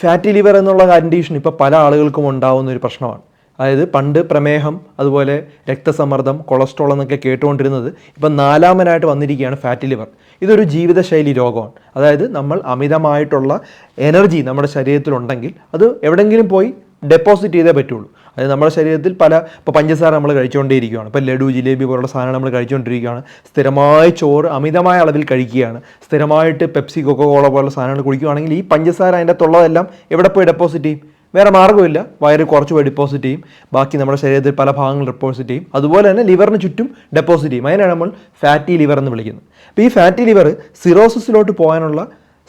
Fatty liver എന്നുള്ള condition ഇപ്പോൾ പല ആളുകൾക്കും ഉണ്ടാവുന്ന ഒരു പ്രശ്നമാണ്. അതായത് പണ്ട് പ്രമേഹം അതുപോലെ രക്തസമ്മർദ്ദം കൊളസ്ട്രോൾ എന്നൊക്കെ കേട്ടുകൊണ്ടിരുന്നത് ഇപ്പം നാലാമനായിട്ട് വന്നിരിക്കുകയാണ് ഫാറ്റി ലിവർ ഇതൊരു ജീവിതശൈലി രോഗമാണ്. അതായത് നമ്മൾ അമിതമായിട്ടുള്ള എനർജി നമ്മുടെ ശരീരത്തിലുണ്ടെങ്കിൽ അത് എവിടെയെങ്കിലും പോയി ഡെപ്പോസിറ്റ് ചെയ്തേ പറ്റുള്ളൂ. അതായത് നമ്മുടെ ശരീരത്തിൽ പല ഇപ്പോൾ പഞ്ചസാര നമ്മൾ കഴിച്ചുകൊണ്ടേയിരിക്കുകയാണ്. ഇപ്പോൾ ലഡു ജിലേബി പോലുള്ള സാധനങ്ങൾ നമ്മൾ കഴിച്ചുകൊണ്ടിരിക്കുകയാണ്. സ്ഥിരമായി ചോറ് അമിതമായ അളവിൽ കഴിക്കുകയാണ്. സ്ഥിരമായിട്ട് പെപ്സി കൊക്കോ കോള പോലുള്ള സാധനങ്ങൾ കുടിക്കുകയാണെങ്കിൽ ഈ പഞ്ചസാര അതിന്റെ തൊള്ളതെല്ലാം എവിടെ പോയി ഡെപ്പോസിറ്റ് ചെയ്യും? വേറെ മാർഗമില്ല വയറ് കുറച്ച് പോയി ഡെപ്പോസിറ്റ് ചെയ്യും. ബാക്കി നമ്മുടെ ശരീരത്തിൽ പല ഭാഗങ്ങൾ ഡെപ്പോസിറ്റ് ചെയ്യും. അതുപോലെ തന്നെ ലിവറിന് ചുറ്റും ഡെപ്പോസിറ്റ് ചെയ്യും. അതിനാണ് നമ്മൾ ഫാറ്റി ലിവർ എന്ന് വിളിക്കുന്നത് അപ്പോൾ ഈ ഫാറ്റി ലിവർ സിറോസിസിലോട്ട് പോകാനുള്ള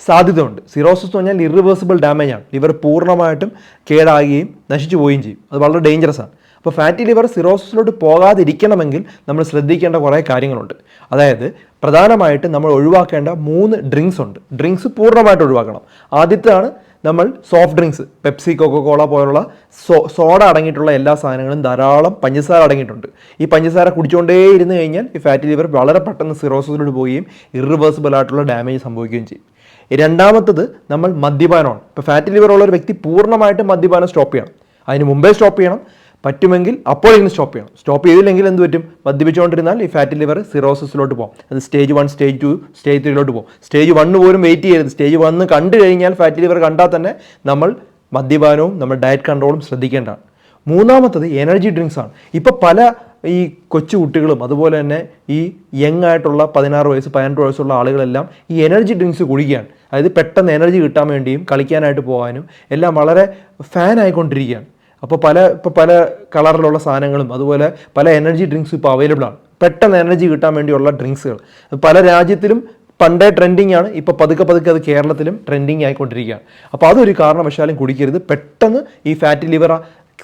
സാധ്യതയുണ്ട്. സിറോസിസ് എന്ന് പറഞ്ഞാൽ ഇറിവേഴ്സിബിൾ ഡാമേജ് ആണ്. ലിവർ പൂർണമായിട്ടും കേടാകുകയും നശിച്ചു പോവുകയും ചെയ്യും. അത് വളരെ ഡേഞ്ചറസ് ആണ്. അപ്പോൾ ഫാറ്റി ലിവർ സിറോസിസിലോട്ട് പോകാതിരിക്കണമെങ്കിൽ നമ്മൾ ശ്രദ്ധിക്കേണ്ട കുറേ കാര്യങ്ങളുണ്ട്. അതായത് പ്രധാനമായിട്ട് നമ്മൾ ഒഴിവാക്കേണ്ട മൂന്ന് ഡ്രിങ്ക്സ് ഉണ്ട്. ഡ്രിങ്ക്സ് പൂർണമായിട്ട് ഒഴിവാക്കണം. ആദ്യത്തെയാണ് നമ്മൾ soft drinks Pepsi coca cola പോലുള്ള സോ സോഡ അടങ്ങിയിട്ടുള്ള എല്ലാ സാധനങ്ങളും ധാരാളം പഞ്ചസാര അടങ്ങിയിട്ടുണ്ട്. ഈ പഞ്ചസാര കുടിച്ചുകൊണ്ടേ ഇരുന്ന് കഴിഞ്ഞാൽ ഈ ഫാറ്റി ലിവർ വളരെ പെട്ടെന്ന് സിറോസിസിലോട്ട് പോവുകയും ഇറിവേഴ്സിബിൾ ആയിട്ടുള്ള ഡാമേജ് സംഭവിക്കുകയും ചെയ്യും. രണ്ടാമത്തത് നമ്മൾ മദ്യപാനമാണ്. ഇപ്പോൾ ഫാറ്റ് ലിവർ ഉള്ള ഒരു വ്യക്തി പൂർണമായിട്ട് മദ്യപാനം സ്റ്റോപ്പ് ചെയ്യണം. അതിന് മുമ്പേ സ്റ്റോപ്പ് ചെയ്യണം. പറ്റുമെങ്കിൽ അപ്പോഴെങ്കിലും സ്റ്റോപ്പ് ചെയ്യണം. സ്റ്റോപ്പ് ചെയ്തില്ലെങ്കിൽ എന്ത് പറ്റും? മദ്യപിച്ചുകൊണ്ടിരുന്നാൽ ഈ ഫാറ്റ് ലിവർ സിറോസിസിലോട്ട് പോകും അത് stage one stage two stage ത്രീയിലോട്ട് പോകും സ്റ്റേജ് വണ്ണ് പോലും വെയിറ്റ് ചെയ്യരുത്. സ്റ്റേജ് വണ്ണ് കണ്ടു കഴിഞ്ഞാൽ ഫാറ്റ് ലിവർ കണ്ടാൽ തന്നെ നമ്മൾ മദ്യപാനവും നമ്മൾ ഡയറ്റ് കൺട്രോളും ശ്രദ്ധിക്കേണ്ടതാണ്. മൂന്നാമത്തത് എനർജി ഡ്രിങ്ക്സ് ആണ്. ഇപ്പോൾ പല ഈ കൊച്ചു കുട്ടികളും അതുപോലെ തന്നെ ഈ യങ് ആയിട്ടുള്ള പതിനാറ് വയസ്സ് പതിനെട്ട് വയസ്സുള്ള ആളുകളെല്ലാം ഈ എനർജി ഡ്രിങ്ക്സ് കുടിക്കുകയാണ്. അതായത് പെട്ടെന്ന് എനർജി കിട്ടാൻ വേണ്ടിയും കളിക്കാനായിട്ട് പോകാനും എല്ലാം വളരെ ഫാൻ ആയിക്കൊണ്ടിരിക്കുകയാണ്. അപ്പോൾ പല ഇപ്പോൾ പല കളറിലുള്ള സാധനങ്ങളും അതുപോലെ പല എനർജി ഡ്രിങ്ക്സും ഇപ്പോൾ അവൈലബിൾ ആണ്. പെട്ടെന്ന് എനർജി കിട്ടാൻ വേണ്ടിയുള്ള ഡ്രിങ്ക്സുകൾ പല രാജ്യത്തിലും പണ്ടേ ട്രെൻഡിങ് ആണ് ഇപ്പോൾ പതുക്കെ പതുക്കെ അത് കേരളത്തിലും ട്രെൻഡിങ് ആയിക്കൊണ്ടിരിക്കുകയാണ്. അപ്പോൾ അതൊരു കാരണവശാലും കുടിക്കരുത്. പെട്ടെന്ന് ഈ ഫാറ്റി ലിവർ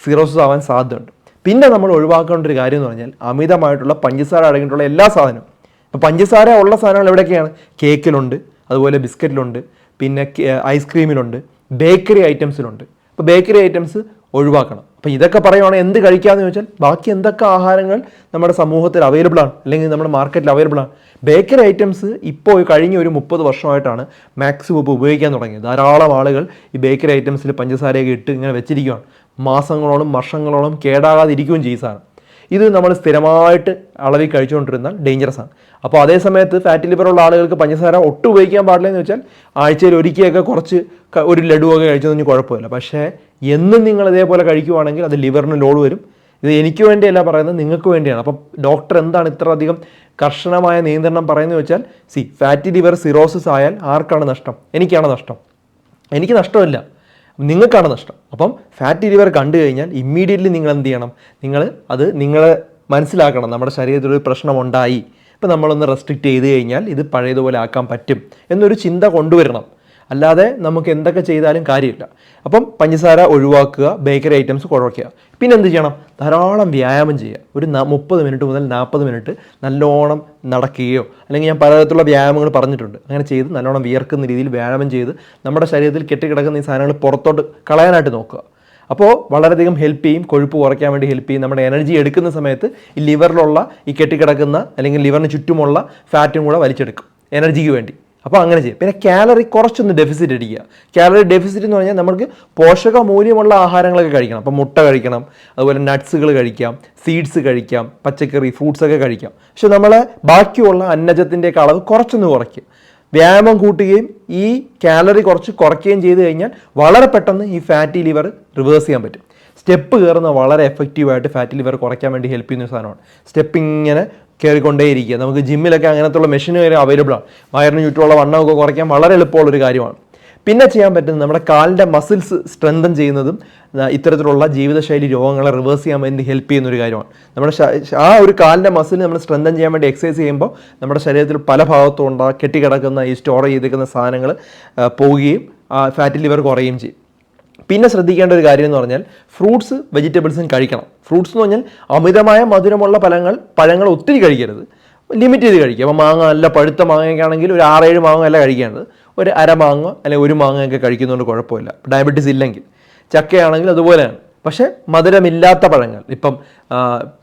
സിറോസിസ് ആവാൻ സാധ്യതയുണ്ട്. പിന്നെ നമ്മൾ ഒഴിവാക്കേണ്ട ഒരു കാര്യം എന്ന് പറഞ്ഞാൽ അമിതമായിട്ടുള്ള പഞ്ചസാര അടങ്ങിയിട്ടുള്ള എല്ലാ സാധനവും. ഇപ്പോൾ പഞ്ചസാര ഉള്ള സാധനങ്ങൾ എവിടെയൊക്കെയാണ്? കേക്കിലുണ്ട് അതുപോലെ ബിസ്ക്കറ്റിലുണ്ട് പിന്നെ ഐസ്ക്രീമിലുണ്ട് ബേക്കറി ഐറ്റംസിലുണ്ട്. അപ്പോൾ ബേക്കറി ഐറ്റംസ് ഒഴിവാക്കണം. അപ്പോൾ ഇതൊക്കെ പറയുവാണെങ്കിൽ എന്ത് കഴിക്കാമെന്ന് ചോദിച്ചാൽ ബാക്കി എന്തൊക്കെ ആഹാരങ്ങൾ നമ്മുടെ സമൂഹത്തിൽ അവൈലബിൾ ആണ് അല്ലെങ്കിൽ നമ്മുടെ മാർക്കറ്റിൽ അവൈലബിൾ ആണ്. ബേക്കറി ഐറ്റംസ് ഇപ്പോൾ കഴിഞ്ഞ ഒരു മുപ്പത് വർഷമായിട്ടാണ് മാക്സിമം ഇപ്പോൾ ഉപയോഗിക്കാൻ തുടങ്ങിയത്. ധാരാളം ആളുകൾ ഈ ബേക്കറി ഐറ്റംസിൽ പഞ്ചസാരയൊക്കെ ഇട്ട് ഇങ്ങനെ വെച്ചിരിക്കുകയാണ് മാസങ്ങളോളം വർഷങ്ങളോളം കേടാകാതിരിക്കുകയും ചെയ്യും സാധനം ഇത് നമ്മൾ സ്ഥിരമായിട്ട് അളവിൽ കഴിച്ചുകൊണ്ടിരുന്നാൽ ഡേഞ്ചറസ് ആണ്. അപ്പോൾ അതേ സമയത്ത് ഫാറ്റി ലിവർ ഉള്ള ആളുകൾക്ക് പഞ്ചസാര ഒട്ടും ഉപയോഗിക്കാൻ പാടില്ല എന്ന് വെച്ചാൽ ആഴ്ചയിൽ ഒരിക്കലൊക്കെ കുറച്ച് ഒരു ഒരു ലഡുവൊക്കെ കഴിച്ചതൊന്നും കുഴപ്പമില്ല. പക്ഷേ എന്നും നിങ്ങൾ ഇതേപോലെ കഴിക്കുവാണെങ്കിൽ അത് ലിവറിന് ലോഡ് വരും. ഇത് എനിക്ക് വേണ്ടിയല്ല പറയുന്നത് നിങ്ങൾക്ക് വേണ്ടിയാണ്. അപ്പം ഡോക്ടർ എന്താണ് ഇത്ര അധികം കർശനമായ നിയന്ത്രണം പറയുന്നത് വെച്ചാൽ സി ഫാറ്റി ലിവർ സിറോസിസ് ആയാൽ ആർക്കാണ് നഷ്ടം? എനിക്കാണ് നഷ്ടം. എനിക്ക് നഷ്ടമില്ല. നിങ്ങൾക്കാണ് നഷ്ടം. അപ്പം ഫാറ്റ് ലിവർ കണ്ടു കഴിഞ്ഞാൽ ഇമ്മീഡിയറ്റ്ലി നിങ്ങൾ എന്ത് ചെയ്യണം? നിങ്ങൾ അത് നിങ്ങൾ മനസ്സിലാക്കണം. നമ്മുടെ ശരീരത്തിൽ ഒരു പ്രശ്നമുണ്ടായി. ഇപ്പം നമ്മളൊന്ന് റെസ്ട്രിക്റ്റ് ചെയ്ത് കഴിഞ്ഞാൽ ഇത് പഴയതുപോലെ ആക്കാൻ പറ്റും എന്നൊരു ചിന്ത കൊണ്ടുവരണം. അല്ലാതെ നമുക്ക് എന്തൊക്കെ ചെയ്താലും കാര്യമില്ല. അപ്പം പഞ്ചസാര ഒഴിവാക്കുക ബേക്കറി ഐറ്റംസ് കുറയ്ക്കുക പിന്നെ എന്ത് ചെയ്യണം? ധാരാളം വ്യായാമം ചെയ്യുക. ഒരു മുപ്പത് മിനിറ്റ് മുതൽ നാൽപ്പത് മിനിറ്റ് നല്ലോണം നടക്കുകയോ അല്ലെങ്കിൽ ഞാൻ പലതരത്തിലുള്ള വ്യായാമങ്ങൾ പറഞ്ഞിട്ടുണ്ട്. അങ്ങനെ ചെയ്ത് നല്ലോണം വിയർക്കുന്ന രീതിയിൽ വ്യായാമം ചെയ്ത് നമ്മുടെ ശരീരത്തിൽ കെട്ടിക്കിടക്കുന്ന ഈ സാധനങ്ങൾ പുറത്തോട്ട് കളയാനായിട്ട് നോക്കുക. അപ്പോൾ വളരെയധികം ഹെൽപ്പ് ചെയ്യും കൊഴുപ്പ് കുറയ്ക്കാൻ വേണ്ടി ഹെൽപ്പ് ചെയ്യും. നമ്മുടെ എനർജി എടുക്കുന്ന സമയത്ത് ഈ ലിവറിലുള്ള ഈ കെട്ടിക്കിടക്കുന്ന അല്ലെങ്കിൽ ലിവറിന് ചുറ്റുമുള്ള ഫാറ്റും കൂടെ വലിച്ചെടുക്കും. എനർജിക്ക് വേണ്ടി. അപ്പോൾ അങ്ങനെ ചെയ്യും. പിന്നെ കാലറി കുറച്ചൊന്ന് ഡെഫിസിറ്റ് അടിക്കുക കാലറി ഡെഫിസിറ്റ് എന്ന് പറഞ്ഞാൽ നമുക്ക് പോഷക മൂല്യമുള്ള ആഹാരങ്ങളൊക്കെ കഴിക്കണം. അപ്പോൾ മുട്ട കഴിക്കണം അതുപോലെ നട്ട്സുകൾ കഴിക്കാം സീഡ്സ് കഴിക്കാം പച്ചക്കറി ഫ്രൂട്ട്സ് ഒക്കെ കഴിക്കാം. പക്ഷെ നമ്മളെ ബാക്കിയുള്ള അന്നജത്തിന്റെയൊക്കെ അളവ് കുറച്ചൊന്ന് കുറയ്ക്കുക. വ്യായാമം കൂട്ടുകയും ഈ കാലറി കുറച്ച് കുറയ്ക്കുകയും ചെയ്ത് കഴിഞ്ഞാൽ വളരെ പെട്ടെന്ന് ഈ ഫാറ്റി ലിവർ റിവേഴ്സ് ചെയ്യാൻ പറ്റും. സ്റ്റെപ്പ് കയറുന്ന വളരെ എഫക്റ്റീവായിട്ട് ഫാറ്റി ലിവർ കുറയ്ക്കാൻ വേണ്ടി ഹെൽപ്പ് ചെയ്യുന്ന സാധനമാണ്. സ്റ്റെപ്പ് ഇങ്ങനെ കയറിക്കൊണ്ടേയിരിക്കുക. നമുക്ക് ജിമ്മിലൊക്കെ അങ്ങനത്തുള്ള വരെ അവൈലബിൾ ആണ്. വയറിന് ചുറ്റുമുള്ള വണ്ണമൊക്കെ കുറയ്ക്കാൻ വളരെ എളുപ്പമുള്ള ഒരു കാര്യമാണ്. പിന്നെ ചെയ്യാൻ പറ്റുന്നത് നമ്മുടെ കാലിന്റെ മസിൽസ് സ്ട്രെങ്തൻ ചെയ്യുന്നതും ഇത്തരത്തിലുള്ള ജീവിതശൈലി രോഗങ്ങളെ റിവേഴ്സ് ചെയ്യാൻ വേണ്ടി ഹെൽപ്പ് ചെയ്യുന്ന ഒരു കാര്യമാണ്. നമ്മുടെ ആ ഒരു കാലിന്റെ മസിൽ നമ്മൾ സ്ട്രെങ്തൻ ചെയ്യാൻ വേണ്ടി എക്സസൈസ് ചെയ്യുമ്പോൾ നമ്മുടെ ശരീരത്തിൽ പല ഭാഗത്തും ഉണ്ടാ കെട്ടിക്കിടക്കുന്ന ഈ സ്റ്റോർ ചെയ്തിരിക്കുന്ന സാധനങ്ങൾ പോവുകയും ഫാറ്റി ലിവർ കുറയുകയും ചെയ്യും. പിന്നെ ശ്രദ്ധിക്കേണ്ട ഒരു കാര്യം എന്ന് പറഞ്ഞാൽ ഫ്രൂട്ട്സ് വെജിറ്റബിൾസും കഴിക്കണം. ഫ്രൂട്ട്സ് എന്ന് പറഞ്ഞാൽ അമിതമായ മധുരമുള്ള ഫലങ്ങൾ പഴങ്ങൾ ഒത്തിരി കഴിക്കരുത്. ലിമിറ്റ് ചെയ്ത് കഴിക്കുക. അപ്പോൾ മാങ്ങ നല്ല പഴുത്ത മാങ്ങയൊക്കെ ആണെങ്കിൽ ഒരു ആറേഴ് മാങ്ങ അല്ല കഴിക്കേണ്ടത്. ഒരു അര മാങ്ങ അല്ലെങ്കിൽ ഒരു മാങ്ങയൊക്കെ കഴിക്കുന്നതുകൊണ്ട് കുഴപ്പമില്ല. ഡയബറ്റീസ് ഇല്ലെങ്കിൽ. ചക്കയാണെങ്കിൽ അതുപോലെയാണ്. പക്ഷേ മധുരമില്ലാത്ത പഴങ്ങൾ ഇപ്പം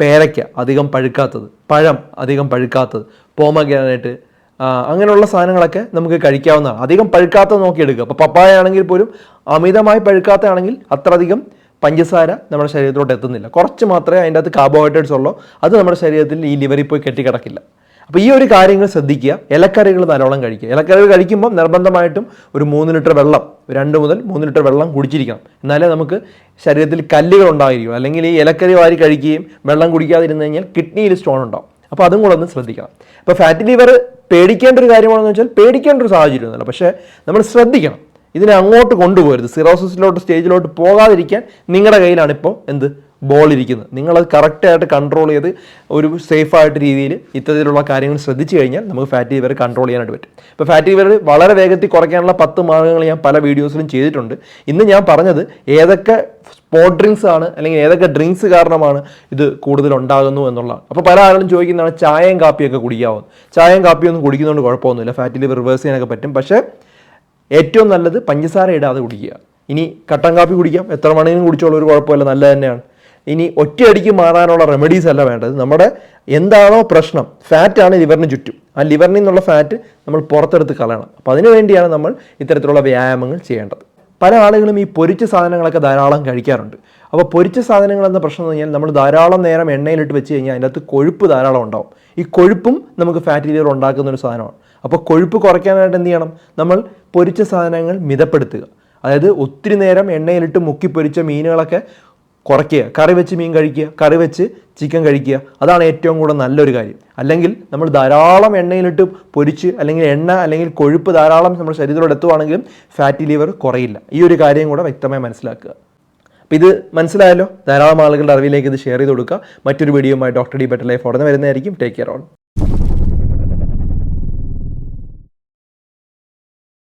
പേരയ്ക്ക അധികം പഴുക്കാത്തത് പഴം അധികം പഴുക്കാത്തത് പോമഗ്രാനൈറ്റ് അങ്ങനെയുള്ള സാധനങ്ങളൊക്കെ നമുക്ക് കഴിക്കാവുന്നതാണ്. അധികം പഴുക്കാത്ത നോക്കി എടുക്കുക അപ്പോൾ പപ്പായ ആണെങ്കിൽ പോലും അമിതമായി പഴുക്കാത്തയാണെങ്കിൽ അത്രയധികം പഞ്ചസാര നമ്മുടെ ശരീരത്തിലോട്ട് എത്തുന്നില്ല. കുറച്ച് മാത്രമേ അതിന്റെ അകത്ത് കാർബോഹൈഡ്രേറ്റ്സ് ഉള്ളൂ. അത് നമ്മുടെ ശരീരത്തിൽ ഈ ലിവറിൽ പോയി കെട്ടിക്കിടക്കില്ല. അപ്പോൾ ഈ ഒരു കാര്യങ്ങൾ ശ്രദ്ധിക്കുക. ഇലക്കറികൾ നല്ലോണം കഴിക്കുക. ഇലക്കറികൾ കഴിക്കുമ്പോൾ നിർബന്ധമായിട്ടും ഒരു മൂന്ന് ലിറ്റർ വെള്ളം രണ്ട് മുതൽ മൂന്ന് ലിറ്റർ വെള്ളം കുടിച്ചിരിക്കണം. എന്നാലേ നമുക്ക് ശരീരത്തിൽ കല്ലുകൾ ഉണ്ടായിരിക്കും അല്ലെങ്കിൽ ഈ ഇലക്കറി വാരി കഴിക്കുകയും വെള്ളം കുടിക്കാതിരുന്നു കഴിഞ്ഞാൽ കിഡ്നിയിൽ സ്റ്റോൺ ഉണ്ടാവും. അപ്പോൾ അതും കൂടെ ഒന്ന് ശ്രദ്ധിക്കണം. അപ്പോൾ ഫാറ്റ് ലിവർ പേടിക്കേണ്ട ഒരു കാര്യമാണെന്ന് വെച്ചാൽ പേടിക്കേണ്ട ഒരു സാഹചര്യം ഒന്നുമില്ല. പക്ഷേ നമ്മൾ ശ്രദ്ധിക്കണം. ഇതിനെ അങ്ങോട്ട് കൊണ്ടുപോകരുത്. സിറോസിസിലോട്ട് സ്റ്റേജിലോട്ട് പോകാതിരിക്കാൻ നിങ്ങളുടെ കയ്യിലാണ് ഇപ്പോൾ എന്ത്? ബോൾ ഇരിക്കുന്നത്. നിങ്ങളത് കറക്റ്റായിട്ട് കൺട്രോൾ ചെയ്ത് ഒരു സേഫായിട്ട് രീതിയിൽ ഇത്തരത്തിലുള്ള കാര്യങ്ങൾ ശ്രദ്ധിച്ചു കഴിഞ്ഞാൽ നമുക്ക് ഫാറ്റ് ലിവർ കൺട്രോൾ ചെയ്യാനായിട്ട് പറ്റും. ഇപ്പോൾ ഫാറ്റ് ലിവർ വളരെ വേഗത്തിൽ കുറയ്ക്കാനുള്ള പത്ത് മാർഗങ്ങൾ ഞാൻ പല വീഡിയോസിലും ചെയ്തിട്ടുണ്ട്. ഇന്ന് ഞാൻ പറഞ്ഞത് ഏതൊക്കെ സ്പോർട്ട് ഡ്രിങ്ക്സ് ആണ് അല്ലെങ്കിൽ ഏതൊക്കെ ഡ്രിങ്ക്സ് കാരണമാണ് ഇത് കൂടുതൽ ഉണ്ടാകുന്നു എന്നുള്ളതാണ്. അപ്പോൾ പല ആളുകളും ചോദിക്കുന്നതാണ് ചായയും കാപ്പിയൊക്കെ കുടിക്കാമോ ചായയും കാപ്പിയൊന്നും കുടിക്കുന്നതുകൊണ്ട് കുഴപ്പമൊന്നുമില്ല. ഫാറ്റി ലിവർ റിവേഴ്സ് ചെയ്യാനൊക്കെ പറ്റും. പക്ഷേ ഏറ്റവും നല്ലത് പഞ്ചസാര ഇടാതെ കുടിക്കുക. ഇനി കട്ടൻ കാപ്പി കുടിക്കാം. എത്ര മണിയും കുടിച്ചോളൂ ഒരു കുഴപ്പമില്ല നല്ലത് തന്നെയാണ്. ഇനി ഒറ്റയടിക്ക് മാറാനുള്ള റെമഡീസ് അല്ല വേണ്ടത്. നമ്മുടെ എന്താണോ പ്രശ്നം ഫാറ്റാണ് ലിവറിന് ചുറ്റും. ആ ലിവറിൽ നിന്നുള്ള ഫാറ്റ് നമ്മൾ പുറത്തെടുത്ത് കളയണം. അപ്പോൾ അതിനു വേണ്ടിയാണ് നമ്മൾ ഇത്തരത്തിലുള്ള വ്യായാമങ്ങൾ ചെയ്യേണ്ടത്. പല ആളുകളും ഈ പൊരിച്ച സാധനങ്ങളൊക്കെ ധാരാളം കഴിക്കാറുണ്ട്. അപ്പോൾ പൊരിച്ച സാധനങ്ങൾ എന്ന പ്രശ്നം എന്ന് കഴിഞ്ഞാൽ നമ്മൾ ധാരാളം നേരം എണ്ണയിലിട്ട് വെച്ച് കഴിഞ്ഞാൽ അതിനകത്ത് കൊഴുപ്പ് ധാരാളം ഉണ്ടാവും. ഈ കൊഴുപ്പും നമുക്ക് ഫാറ്റി ലിവർ ഉണ്ടാക്കുന്ന ഒരു സാധനമാണ്. അപ്പോൾ കൊഴുപ്പ് കുറയ്ക്കാനായിട്ട് എന്ത് ചെയ്യണം? നമ്മൾ പൊരിച്ച സാധനങ്ങൾ മിതപ്പെടുത്തുക. അതായത് ഒത്തിരി നേരം എണ്ണയിലിട്ട് മുക്കി പൊരിച്ച മീനുകളൊക്കെ കുറയ്ക്കുക. കറി വെച്ച് മീൻ കഴിക്കുക കറി വെച്ച് ചിക്കൻ കഴിക്കുക. അതാണ് ഏറ്റവും കൂടെ നല്ലൊരു കാര്യം. അല്ലെങ്കിൽ നമ്മൾ ധാരാളം എണ്ണയിലിട്ട് പൊരിച്ച് അല്ലെങ്കിൽ എണ്ണ അല്ലെങ്കിൽ കൊഴുപ്പ് ധാരാളം നമ്മുടെ ശരീരത്തിലൂടെ എത്തുവാണെങ്കിലും ഫാറ്റി ലിവർ കുറയില്ല. ഈ ഒരു കാര്യം കൂടെ വ്യക്തമായി മനസ്സിലാക്കുക. അപ്പോൾ ഇത് മനസ്സിലായല്ലോ? ധാരാളം ആളുകളുടെ അറിവിലേക്ക് ഇത് ഷെയർ ചെയ്ത് കൊടുക്കുക. മറ്റൊരു വീഡിയോയുമായി ഡോക്ടർ ഡി ബെറ്റർ ലൈഫ് ഉടനെ വരുന്നതായിരിക്കും. Take care on